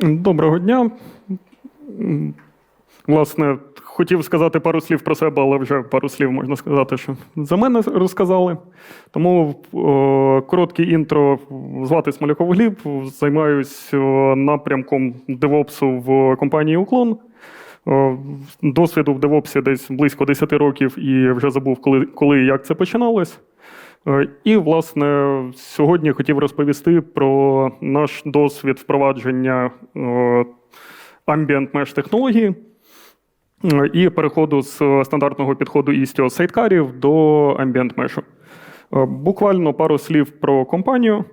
Доброго дня. Власне, хотів сказати пару слів про себе, але вже пару слів можна сказати, що за мене розказали. Тому о, коротке інтро. Звати Смоляков Гліб. Займаюсь напрямком девопсу в компанії Уклон. Досвіду в девопсі десь близько 10 років і вже забув, коли, коли і як це починалось. Е, І, власне, сьогодні хотів розповісти про наш досвід впровадження е, ambient mesh технології е, і переходу з стандартного підходу Istio сайткарів до ambient mesh. Буквально пару слів про компанію.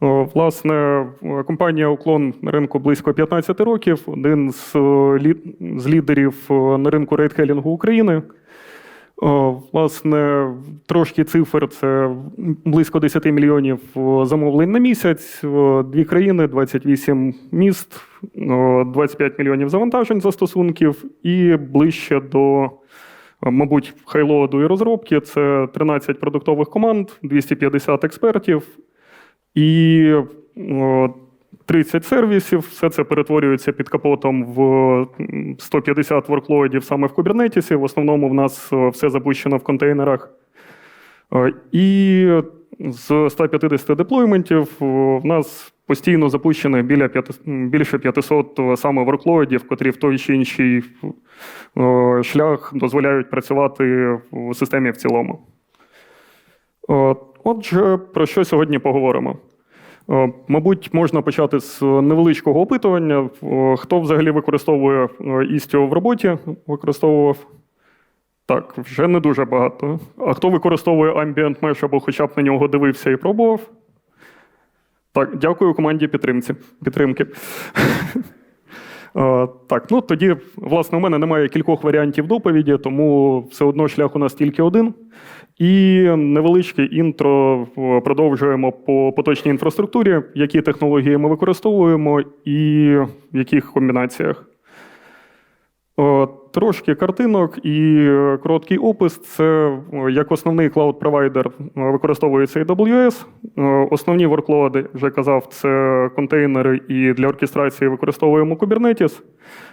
Власне, компанія Уклон на ринку близько 15 років, один з, лі- з лідерів на ринку рейдхелінгу України. Власне, трошки цифр це близько 10 мільйонів замовлень на місяць, дві країни, 28 міст, о, 25 мільйонів завантажень застосунків, і ближче до, мабуть, хайлоаду і розробки це 13 продуктових команд, 250 експертів. І 30 сервісів. Все це перетворюється під капотом в 150 ворклоїдів саме в Kubernetes. В основному в нас все запущено в контейнерах. Е, І з 150 деплойментів в нас постійно запущено біля п'яти- м, більше 500 саме ворклоїдів, котрі в той чи інший шлях дозволяють працювати в системі в цілому. Отже, про що сьогодні поговоримо? О, Мабуть, можна почати з невеличкого опитування. Хто взагалі використовує істіо Istio в роботі? Використовував? Так, вже не дуже багато. А хто використовує Ambient Mesh або хоча б на нього дивився і пробував? Так, дякую команді підтримці. підтримки. Е, Так, ну тоді, власне, у мене немає кількох варіантів доповіді, тому все одно шлях у нас тільки один. І невеличке інтро продовжуємо по поточній інфраструктурі, які технології ми використовуємо і в яких комбінаціях. О, Трошки картинок і е, короткий опис. Це як основний клауд-провайдер використовується AWS. Основні ворклоди, вже казав, це контейнери, і для оркестрації використовуємо Kubernetes.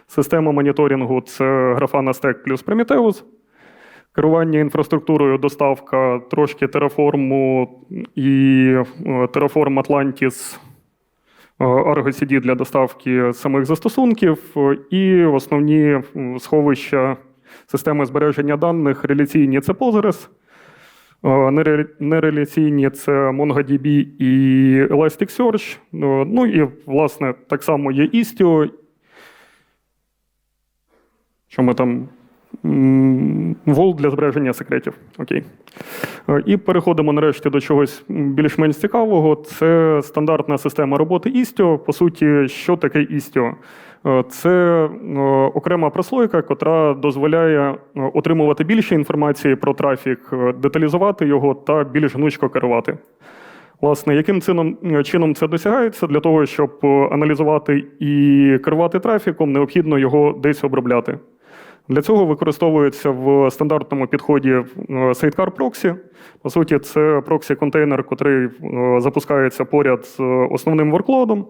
Система моніторингу це Grafana Stack плюс Prometheus. Керування інфраструктурою, доставка трошки Terraform і е, Terraform Atlantis е, Argo CD для доставки самих застосунків, е, і основні сховища системи збереження даних реляційні це Postgres, е, нереляційні це MongoDB і Elasticsearch. Е, Ну і, власне, так само є Istio. Що ми там Вол для збереження секретів. Окей. Е, І переходимо нарешті до чогось більш-менш цікавого. Це стандартна система роботи Istio. По суті, що таке Istio? Е, Це е, окрема прослойка, котра дозволяє отримувати більше інформації про трафік, деталізувати його та більш гнучко керувати. Власне, яким чином, чином це досягається? Для того, щоб аналізувати і керувати трафіком, необхідно його десь обробляти. Для цього використовується в стандартному підході е, Sidecar Proxy. По суті, це проксі-контейнер, який запускається поряд з е, основним ворклодом.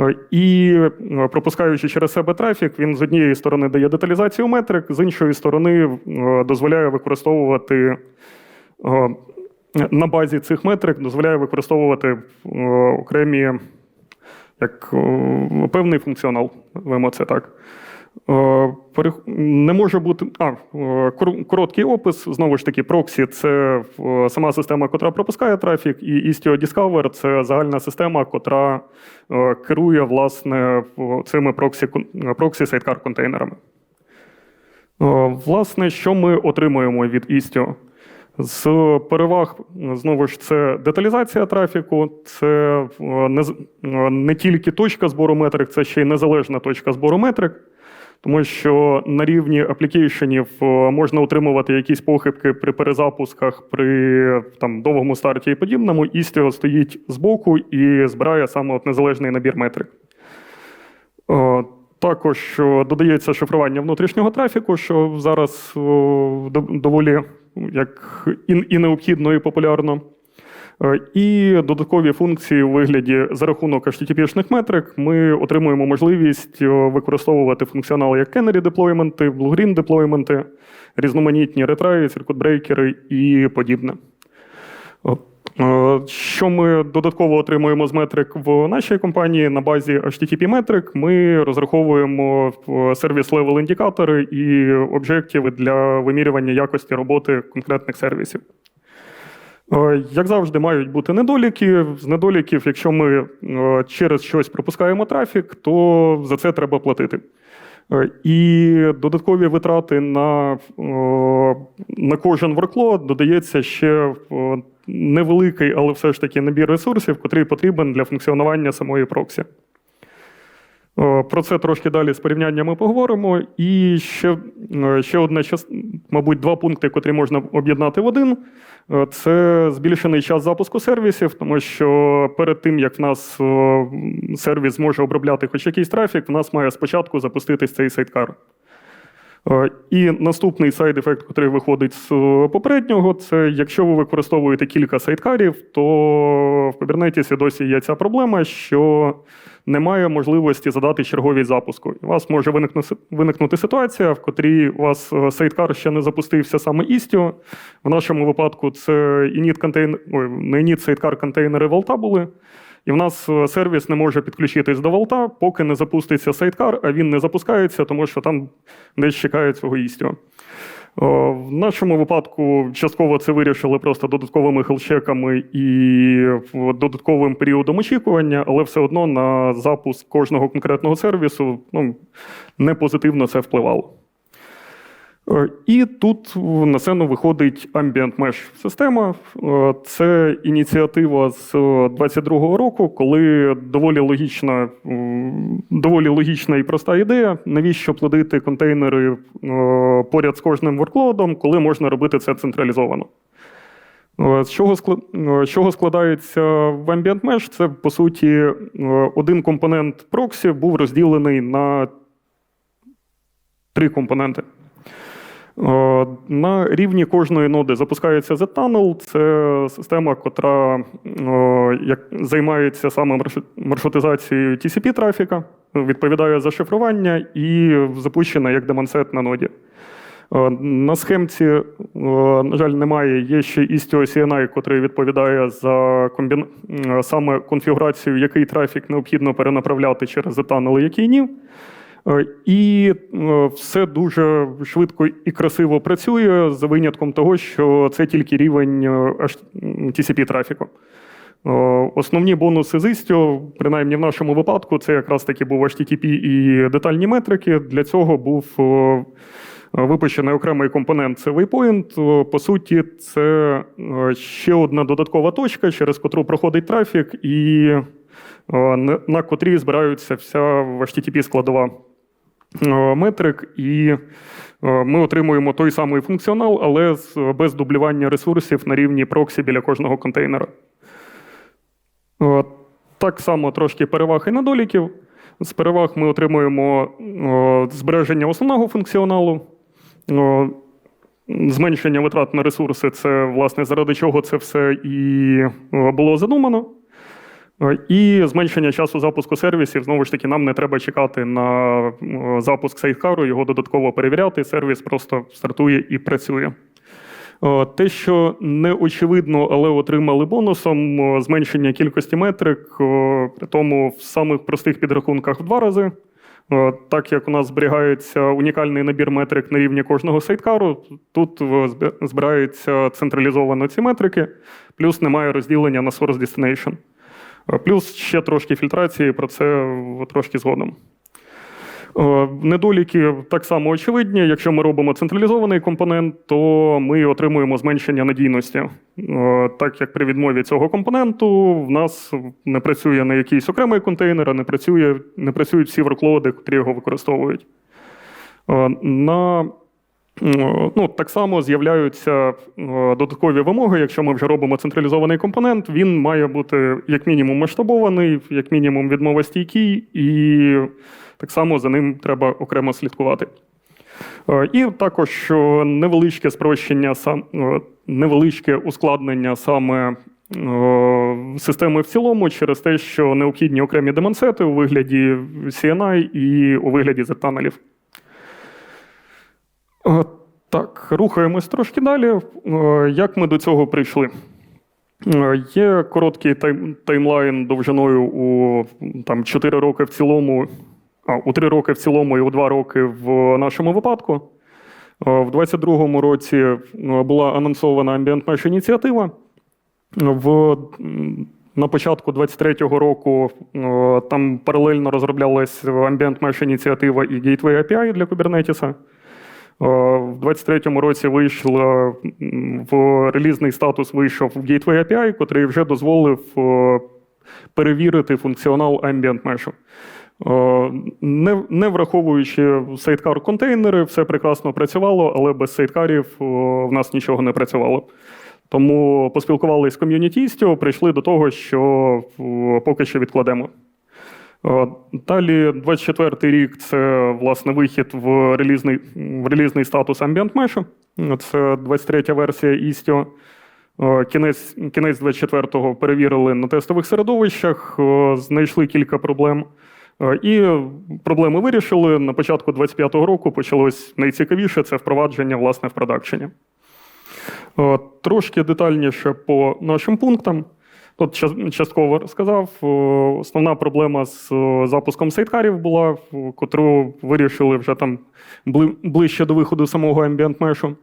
Е, І е, пропускаючи через себе трафік, він з однієї сторони дає деталізацію метрик, з іншої сторони е, дозволяє використовувати е, на базі цих метрик, дозволяє використовувати е, окремі як е, певний функціонал. Вимо це так. Е, Не може бути. А, е, короткий опис. Знову ж таки, проксі це е, сама система, яка пропускає трафік, і Istio Discover це загальна система, яка керує власне цими проксі, проксі сайткар контейнерами. Власне, що ми отримуємо від Istio? З переваг, знову ж, це деталізація трафіку, це не, не тільки точка збору метрик, це ще й незалежна точка збору метрик. Тому що на рівні аплікейшенів е, можна отримувати якісь похибки при перезапусках, при там, довгому старті і подібному. Istio стоїть збоку і збирає саме от незалежний набір метрик. Е, Також е, додається шифрування внутрішнього трафіку, що зараз доволі як і, і необхідно, і популярно. Е, І додаткові функції у вигляді за рахунок HTTP-шних метрик ми отримуємо можливість е, використовувати функціонал як Canary деплойменти, Blue-Green деплойменти, різноманітні ретраї, циркутбрейкери і подібне. Е, Що ми додатково отримуємо з метрик в нашій компанії на базі HTTP метрик, ми розраховуємо сервіс левел індикатори і об'єктиви для вимірювання якості роботи конкретних сервісів. Е, Як завжди, мають бути недоліки. З недоліків, якщо ми е, через щось пропускаємо трафік, то за це треба платити. Е, І додаткові витрати на, на кожен workload додається ще невеликий, але все ж таки набір ресурсів, який потрібен для функціонування самої проксі. Е, Про це трошки далі з порівняннями поговоримо. І ще, е, ще одне, час- мабуть, два пункти, котрі можна об'єднати в один. Е, Це збільшений час запуску сервісів, тому що перед тим, як в нас сервіс зможе обробляти хоч якийсь трафік, в нас має спочатку запуститись цей сайткар. І наступний сайд-ефект, який виходить з попереднього, це якщо ви використовуєте кілька сайткарів, то в Kubernetes досі є ця проблема, що немає можливості задати черговість запуску. У вас може виникнути, ситуація, в котрій у вас е, сайткар ще не запустився саме Istio. В нашому випадку це init контейнер, ой, не init сайткар контейнери Волта були. І в нас е, сервіс не може підключитись до Волта, поки не запуститься сайткар, а він не запускається, тому що там десь чекає цього Istio. О, В нашому випадку частково це вирішили просто додатковими хелчеками і в- додатковим періодом очікування, але все одно на запуск кожного конкретного сервісу ну, не позитивно це впливало. Е, І тут на сцену виходить Ambient Mesh система. Е, Це ініціатива з 22-го року, коли доволі логічна, доволі логічна і проста ідея, навіщо плодити контейнери е, поряд з кожним ворклодом, коли можна робити це централізовано. Е, З чого, е, чого складається в Ambient Mesh? Це, по суті, е, один компонент проксі був розділений на три компоненти. Е, На рівні кожної ноди запускається Z-Tunnel. Це система, котра е, займається саме маршрутизацією TCP трафіка, відповідає за шифрування і запущена як демонсет на ноді. Е, На схемці, на жаль, немає. Є ще Istio CNI, який відповідає за комбін... е, саме конфігурацію, який трафік необхідно перенаправляти через Z-Tunnel, який ні. Е, І е, все дуже швидко і красиво працює за винятком того, що це тільки рівень е, TCP трафіку. Основні бонуси з Istio, принаймні в нашому випадку, це якраз таки був HTTP і детальні метрики. Для цього був випущений окремий компонент це Waypoint. По суті, це ще одна додаткова точка, через котру проходить трафік, і на- котрій збираються вся HTTP складова метрик, і е, ми отримуємо той самий функціонал, але без дублювання ресурсів на рівні проксі біля кожного контейнера. Е, Так само трошки переваг і недоліків. З переваг ми отримуємо е, збереження основного функціоналу, е, зменшення витрат на ресурси це, власне, заради чого це все і е, було задумано. Е, І зменшення часу запуску сервісів, знову ж таки, нам не треба чекати на е, запуск сайткару, його додатково перевіряти. Сервіс просто стартує і працює. Е, Те, що не очевидно, але отримали бонусом зменшення кількості метрик, при тому в самих простих підрахунках в два рази. Так як у нас зберігається унікальний набір метрик на рівні кожного сайткару, тут збираються централізовано ці метрики, плюс немає розділення на source destination. Е, Плюс ще трошки фільтрації, про це трошки згодом. Е, Недоліки так само очевидні. Якщо ми робимо централізований компонент, то ми отримуємо зменшення надійності. Е, Так як при відмові цього компоненту в нас не працює на якийсь окремий контейнер, а не, працює, не працюють всі ворклоди, які його використовують. На Ну, так само з'являються е, додаткові вимоги. Якщо ми вже робимо централізований компонент, він має бути як мінімум масштабований, як мінімум відмовостійкий, і так само за ним треба окремо слідкувати. Е, І також е, невеличке спрощення, невеличке ускладнення саме системи в цілому через те, що необхідні окремі демонсети у вигляді CNI і у вигляді Z-танелів. Так, рухаємось трошки далі. Е, Як ми до цього прийшли? Е, Є короткий тайм, таймлайн довжиною у там, 4 роки в цілому, а, у 3 роки в цілому і у 2 роки в нашому випадку. Е, В 2022 році була анонсована Ambient Mesh ініціатива. В, на початку 23-го року там паралельно розроблялась Ambient Mesh ініціатива і Gateway API для Kubernetes. Е, В 23-му році вийшло в релізний статус вийшов Gateway API, який вже дозволив е, перевірити функціонал Ambient Mesh. Е, Не, не враховуючи сайткар контейнери, все прекрасно працювало, але без сайткарів в нас нічого не працювало. Тому поспілкувалися з ком'юнітістю, прийшли до того, що поки що відкладемо. Е, Далі, 24-й рік це власне вихід в релізний, в релізний статус Ambient Mesh. Це 23-я версія Istio. Е, Кінець, кінець 24-го перевірили на тестових середовищах, е, знайшли кілька проблем. І проблеми вирішили. На початку 25-го року почалось найцікавіше це впровадження власне в продакшені. Трошки детальніше по нашим пунктам. Тут частково розказав. Е, Основна проблема з е, запуском сайткарів була, котру вирішили вже там ближче до виходу самого Ambient.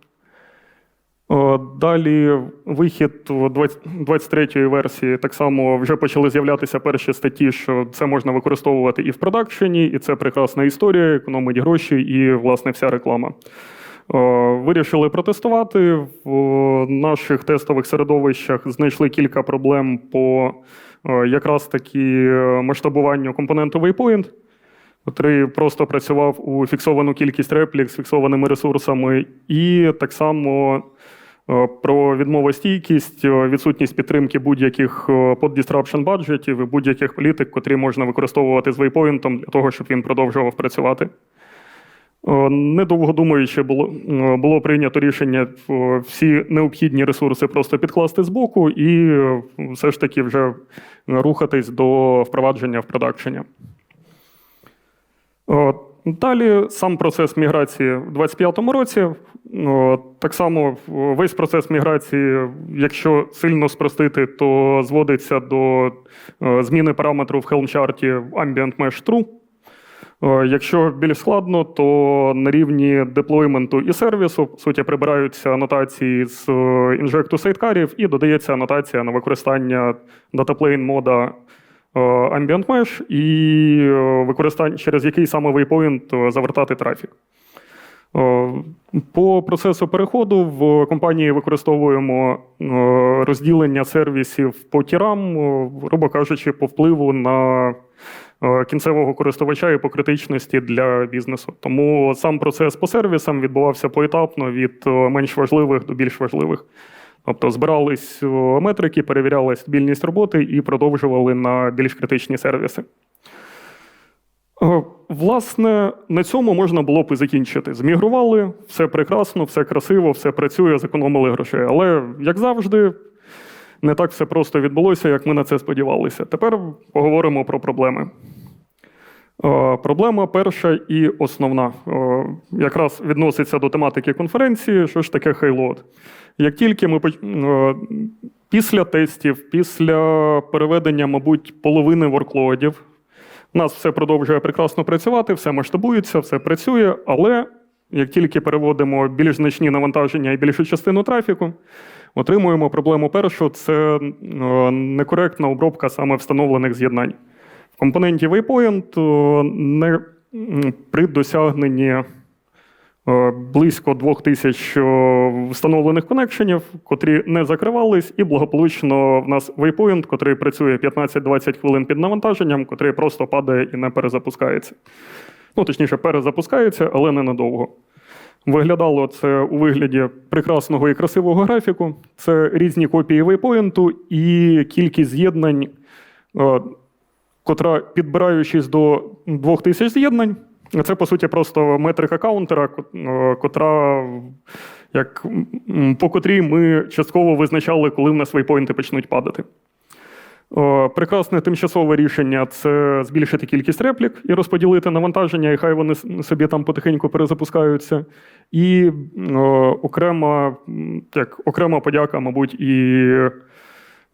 Е, Далі вихід 23-ї версії так само вже почали з'являтися перші статті, що це можна використовувати і в продакшені, і це прекрасна історія, економить гроші і, власне, вся реклама. Е, Вирішили протестувати. В наших тестових середовищах знайшли кілька проблем по е, якраз таки е, масштабуванню компоненту Waypoint, який просто працював у фіксовану кількість реплік з фіксованими ресурсами, і так само е, про відмовостійкість, е, відсутність підтримки будь-яких е, под-disruption баджетів і будь-яких політик, котрі можна використовувати з Waypoint для того, щоб він продовжував працювати. Е, Недовго думаючи, було, е, було прийнято рішення е, всі необхідні ресурси просто підкласти збоку і все ж таки вже рухатись до впровадження в продакшені. Далі сам процес міграції в 2025 році. Так само весь процес міграції, якщо сильно спростити, то зводиться до зміни параметру в Helm-чарті Ambient Mesh True. Е, Якщо більш складно, то на рівні деплойменту і сервісу по суті прибираються анотації з інжекту сайткарів і додається анотація на використання датаплейн мода Ambient Mesh і е, використання, через який саме е, завертати трафік. Е, По процесу переходу в компанії використовуємо розділення сервісів по тірам, грубо кажучи, по впливу на кінцевого користувача і по критичності для бізнесу. Тому сам процес по сервісам відбувався поетапно від е, менш важливих до більш важливих. Тобто збирались е, метрики, перевіряли стабільність роботи і продовжували на більш критичні сервіси. Е, Власне, на цьому можна було б і закінчити. Змігрували, все прекрасно, все красиво, все працює, зекономили грошей. Але, як завжди, не так все просто відбулося, як ми на це сподівалися. Тепер поговоримо про проблеми. Е, Проблема перша і основна. Е, Якраз відноситься до тематики конференції, що ж таке хайлот. Як тільки ми е, після тестів, після переведення, мабуть, половини ворклодів, у нас все продовжує прекрасно працювати, все масштабується, все працює, але як тільки переводимо більш значні навантаження і більшу частину трафіку, отримуємо проблему першу це е, некоректна обробка саме встановлених з'єднань. В компоненті Waypoint е, не, при досягненні е, близько 2000 е, встановлених конекшенів, котрі не закривались, і благополучно в нас Waypoint, котрий працює 15-20 хвилин під навантаженням, котрий просто падає і не перезапускається. Ну, точніше, перезапускається, але ненадовго. Виглядало це у вигляді прекрасного і красивого графіку. Це різні копії Waypoint і кількість з'єднань, е, котра, підбираючись до 2000 з'єднань, Це, по суті, просто метрика каунтера, е, котра, як, по котрій ми частково визначали, коли в нас вейпоінти почнуть падати. Прекрасне тимчасове рішення це збільшити кількість реплік і розподілити навантаження, і хай вони собі там потихеньку перезапускаються. І о, окрема, як, окрема подяка, мабуть, і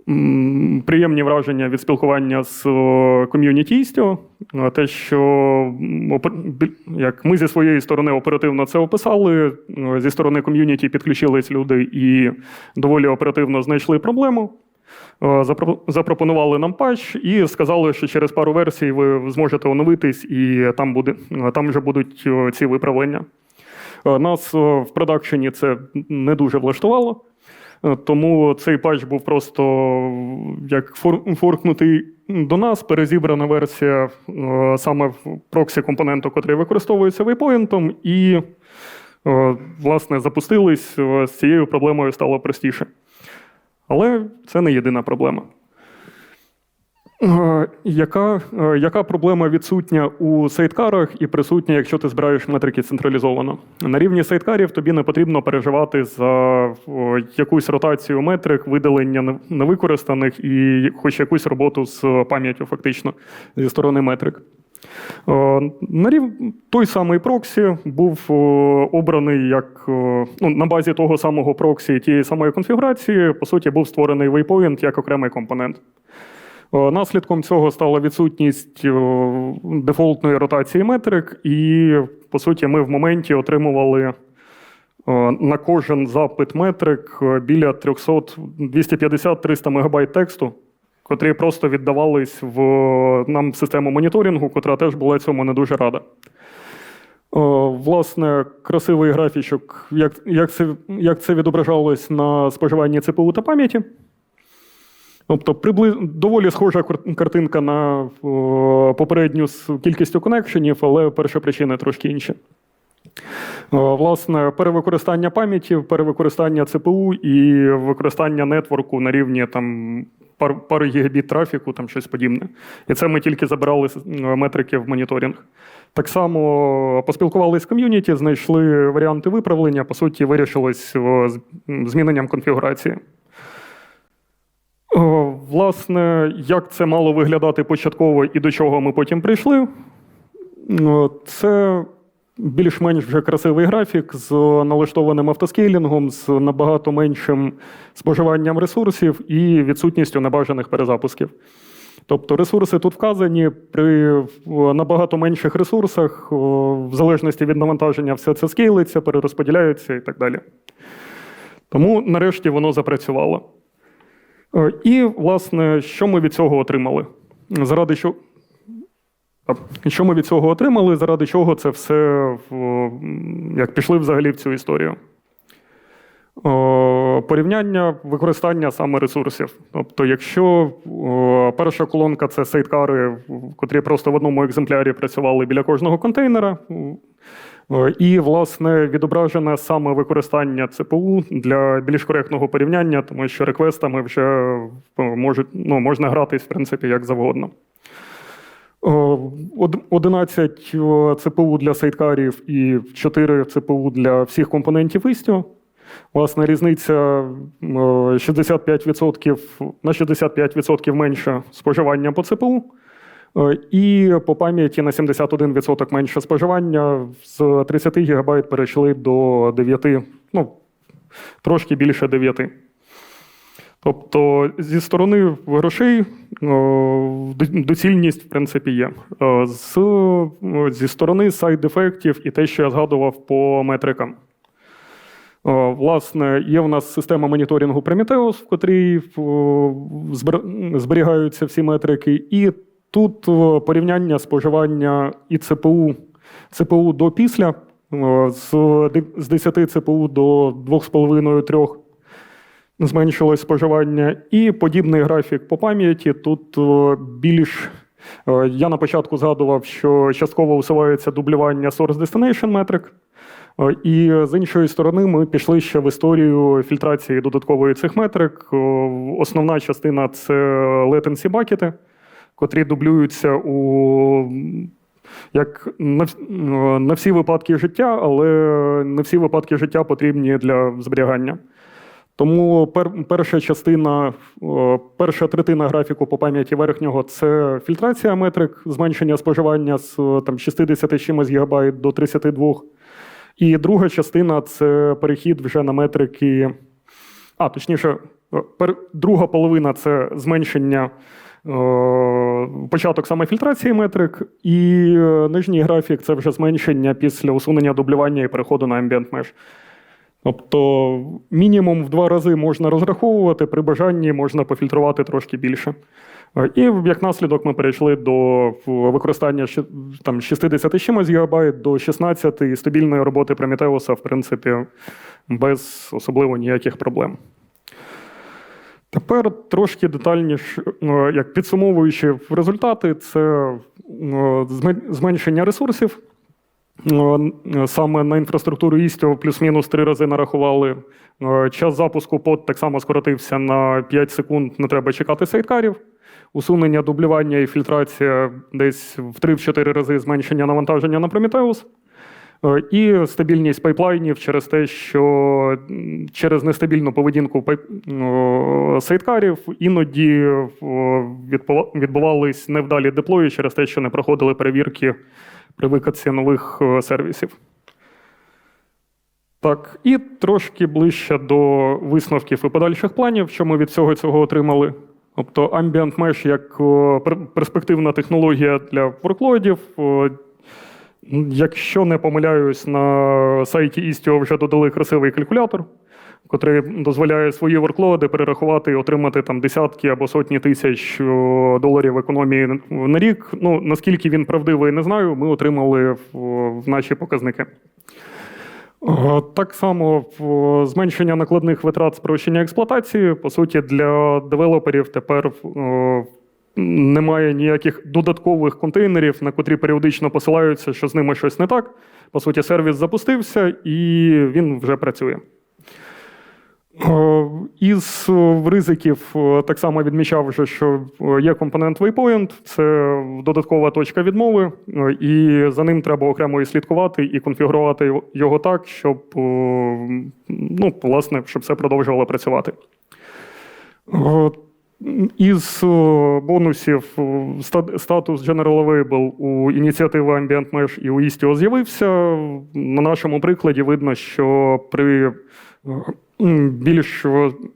м, приємні враження від спілкування з о, ком'юніті Е, Те, що як ми зі своєї сторони оперативно це описали, зі сторони ком'юніті підключились люди і доволі оперативно знайшли проблему. Е, запро- Запропонували нам патч і сказали, що через пару версій ви зможете оновитись, і там, буде, е, там вже будуть е, ці виправлення. Нас в продакшені це не дуже влаштувало, тому цей патч був просто як форкнутий до нас, перезібрана версія саме в проксі компоненту, який використовується вейпоінтом, і власне запустились з цією проблемою стало простіше. Але це не єдина проблема. Е, Яка, е, яка проблема відсутня у сайткарах і присутня, якщо ти збираєш метрики централізовано? На рівні сайткарів тобі не потрібно переживати за якусь ротацію метрик, видалення невикористаних і хоч якусь роботу з пам'яттю, фактично, зі сторони метрик. Е, На рів... той самий проксі був обраний як ну, на базі того самого проксі тієї самої конфігурації, по суті, був створений waypoint як окремий компонент. Е, Наслідком цього стала відсутність дефолтної ротації метрик, і, по суті, ми в моменті отримували на кожен запит метрик е, біля 300, 250-300 МБ тексту, котрі просто віддавались в нам систему моніторингу, котра теж була цьому не дуже рада. Власне, красивий графічок, як, як, це, як це відображалось на споживанні ЦПУ та пам'яті. Тобто прибли... доволі схожа картинка на попередню з кількістю конекшенів, але першопричини трошки інші. О, Власне, перевикористання пам'яті, перевикористання ЦПУ і використання нетворку на рівні там, пар, пари гігабіт трафіку, там щось подібне. І це ми тільки забирали метрики в моніторинг. Так само поспілкувалися з ком'юніті, знайшли варіанти виправлення, по суті, вирішилось зміненням конфігурації. Власне, як це мало виглядати початково і до чого ми потім прийшли? Це більш-менш вже красивий графік з налаштованим автоскейлінгом, з набагато меншим споживанням ресурсів і відсутністю небажаних перезапусків. Тобто ресурси тут вказані при набагато менших ресурсах, в залежності від навантаження, все це скейлиться, перерозподіляється і так далі. Тому нарешті воно запрацювало. Е, І, власне, що ми від цього отримали? Заради що... Що ми від цього отримали, заради чого це все як пішли взагалі в цю історію? Порівняння використання саме ресурсів. Тобто, якщо перша колонка це сейткари, котрі просто в одному екземплярі працювали біля кожного контейнера, і, власне, відображене саме використання ЦПУ для більш коректного порівняння, тому що реквестами вже можуть, ну, можна гратись, в принципі, як завгодно. О, 11 ЦПУ для сайткарів і 4 ЦПУ для всіх компонентів Istio. Власне, різниця 65% на 65% менше споживання по ЦПУ. Е, І по пам'яті на 71% менше споживання. З 30 ГБ перейшли до 9, ну, трошки більше 9. Тобто, зі сторони грошей доцільність, в принципі, є. Е, З, зі сторони сайд-ефектів і те, що я згадував по метрикам. Власне, є в нас система моніторингу Prometheus, в котрій зберігаються всі метрики, і тут порівняння споживання і ЦПУ, ЦПУ до після з 10 ЦПУ до 2,5-3 зменшилось споживання, і подібний графік по пам'яті. Тут більш я на початку згадував, що частково усувається дублювання source destination метрик. І з іншої сторони, ми пішли ще в історію фільтрації додаткової цих метрик. Основна частина це latency бакети, котрі дублюються у як е, на всі випадки життя, але не всі випадки життя потрібні для зберігання. Тому пер, перша частина, перша третина графіку по пам'яті верхнього це фільтрація метрик, зменшення споживання з там, 60 чимось гігабайт до 32. І друга частина це перехід вже на метрики. А, точніше, пер, друга половина це зменшення. Початок саме фільтрації метрик, і е, нижній графік це вже зменшення після усунення дублювання і переходу на ambient mesh. Тобто мінімум в два рази можна розраховувати, при бажанні можна пофільтрувати трошки більше. Е, І як наслідок ми перейшли до використання там, 60 з чимось гігабайт до 16 і стабільної роботи Prometheus, в принципі, без особливо ніяких проблем. Тепер трошки детальніше, е, як підсумовуючи результати, це е, зменшення ресурсів. Е, Саме на інфраструктуру Істіо плюс-мінус три рази нарахували. Е, Час запуску под так само скоротився на 5 секунд, не треба чекати сайткарів. Усунення дублювання і фільтрація десь в 3-4 рази зменшення навантаження на Prometheus. Е, І стабільність пайплайнів через те, що через нестабільну поведінку сайткарів іноді відбувались невдалі деплої через те, що не проходили перевірки при викатці нових е, сервісів. Так, і трошки ближче до висновків і подальших планів, що ми від всього цього отримали. Тобто Ambient Mesh як перспективна технологія для ворклоїдів. Якщо не помиляюсь, на сайті Istio вже додали красивий калькулятор, котрий дозволяє свої ворклоди перерахувати і отримати там десятки або сотні тисяч доларів економії на рік. Ну, наскільки він правдивий, не знаю. Ми отримали в, наші показники. Е, Так само зменшення накладних витрат спрощення експлуатації. По суті, для девелоперів тепер е, немає ніяких додаткових контейнерів, на котрі періодично посилаються, що з ними щось не так. По суті, сервіс запустився і він вже працює. Е, Із е, ризиків е, так само відмічав, вже, що є компонент Waypoint, це додаткова точка відмови, і за ним треба окремо і слідкувати і конфігурувати його- так, щоб, ну, власне, щоб все продовжувало працювати. Із бонусів статус General Available у ініціативи Ambient Mesh і у Istio з'явився. На нашому прикладі видно, що при більш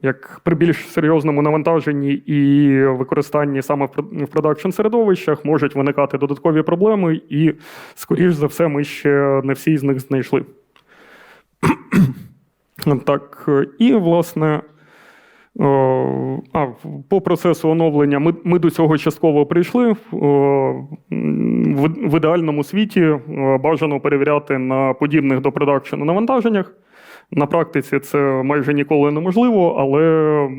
як при більш серйозному навантаженні і використанні саме в продакшн середовищах можуть виникати додаткові проблеми, і, скоріш за все, ми ще не всі з них знайшли. Так, і власне. А, по процесу оновлення ми, ми до цього частково прийшли. В ідеальному світі бажано перевіряти на подібних до продакшену навантаженнях. На практиці це майже ніколи неможливо, але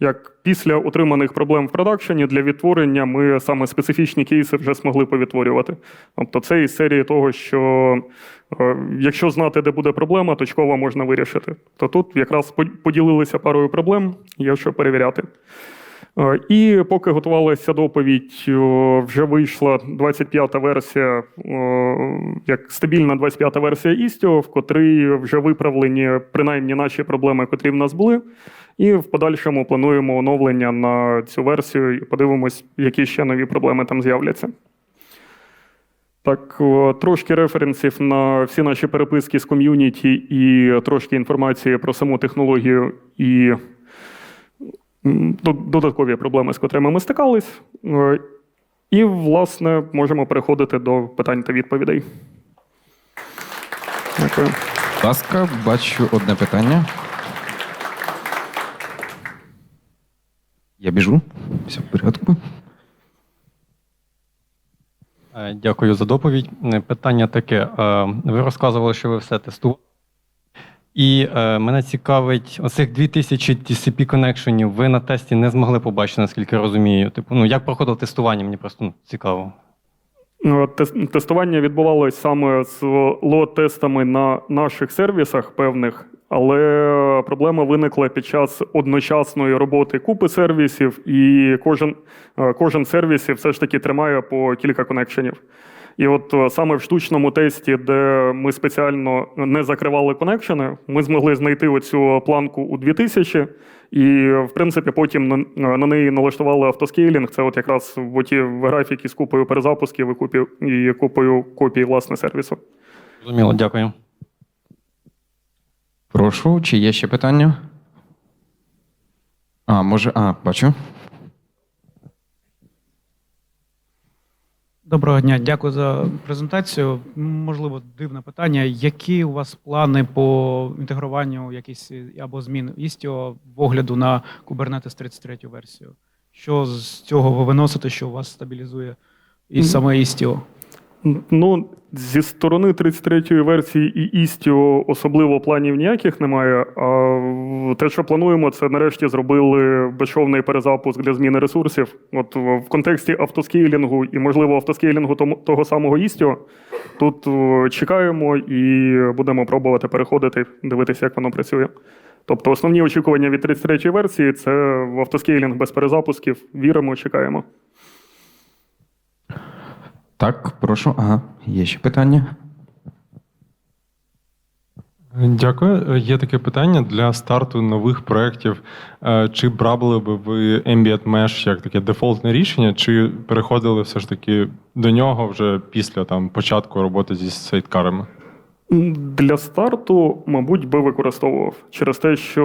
як після отриманих проблем в продакшені для відтворення ми саме специфічні кейси вже змогли повідтворювати. Тобто це із серії того, що е, якщо знати, де буде проблема, точково можна вирішити. То тут якраз поділилися парою проблем, є що перевіряти. Е, І поки готувалася доповідь, вже вийшла 25-та версія, як стабільна 25-та версія Istio, в котрій вже виправлені принаймні наші проблеми, котрі в нас були. І в подальшому плануємо оновлення на цю версію і подивимось, які ще нові проблеми там з'являться. Так, трошки референсів на всі наші переписки з ком'юніті і трошки інформації про саму технологію і додаткові проблеми, з котрими ми стикались. Е, І, власне, можемо переходити до питань та відповідей. Дякую. Будь ласка, бачу одне питання. Я біжу. Все в порядку. Е, Дякую за доповідь. Е, Питання таке. Ви розказували, що ви все тестували. І е, мене цікавить, оцих 2000 TCP коннекшенів ви на тесті не змогли побачити, наскільки розумію. Типу, ну як проходило тестування, мені просто ну, цікаво. Ну, Тестування відбувалось саме з лот-тестами на наших сервісах певних, але проблема виникла під час одночасної роботи купи сервісів, і кожен, е, кожен сервіс все ж таки тримає по кілька коннекшенів. І от е, саме в штучному тесті, де ми спеціально не закривали конекшени, ми змогли знайти оцю планку у 2000, і в принципі потім на, на неї налаштували автоскейлінг. Це от якраз в оті графіки з купою перезапусків і купі, і купою копій власне сервісу. Зрозуміло, дякую. Прошу, чи є ще питання? А, може, а, бачу. Доброго дня, дякую за презентацію. Можливо, дивне питання. Які у вас плани по інтегруванню якісь або змін істіо в огляду на Kubernetes 33 версію? Що з цього ви виносите, що у вас стабілізує і саме Istio? Ну, зі сторони 33-ї версії і Istio особливо планів ніяких немає. А те, що плануємо, це нарешті зробили безшовний перезапуск для зміни ресурсів. От в контексті автоскейлінгу і, можливо, автоскейлінгу того самого Istio, тут чекаємо і будемо пробувати переходити, дивитися, як воно працює. Тобто основні очікування від 33-ї версії це автоскейлінг без перезапусків. Віримо, чекаємо. Так, прошу. Ага, є ще питання. Дякую. Є таке питання для старту нових проєктів. Е, Чи брали би ви Ambient Mesh як таке дефолтне рішення, чи переходили все ж таки до нього вже після там, початку роботи зі сайткарами? Для старту, мабуть, би використовував через те, що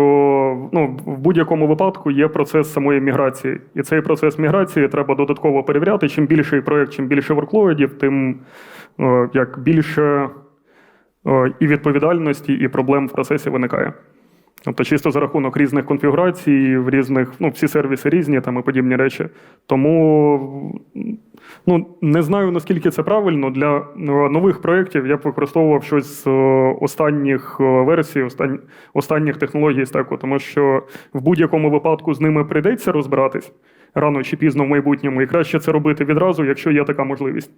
ну, в будь-якому випадку є процес самої міграції. І цей процес міграції треба додатково перевіряти. Чим більший проєкт, чим більше ворклоїдів, тим е, як більше е, і відповідальності, і проблем в процесі виникає. Тобто, чисто за рахунок різних конфігурацій, в різних, ну, всі сервіси різні там і подібні речі. Тому ну, не знаю, наскільки це правильно. Для е, нових проєктів я б використовував щось з е, останніх е, версій, остань, останніх технологій стеку, тому що в будь-якому випадку з ними прийдеться розбиратись рано чи пізно в майбутньому, і краще це робити відразу, якщо є така можливість.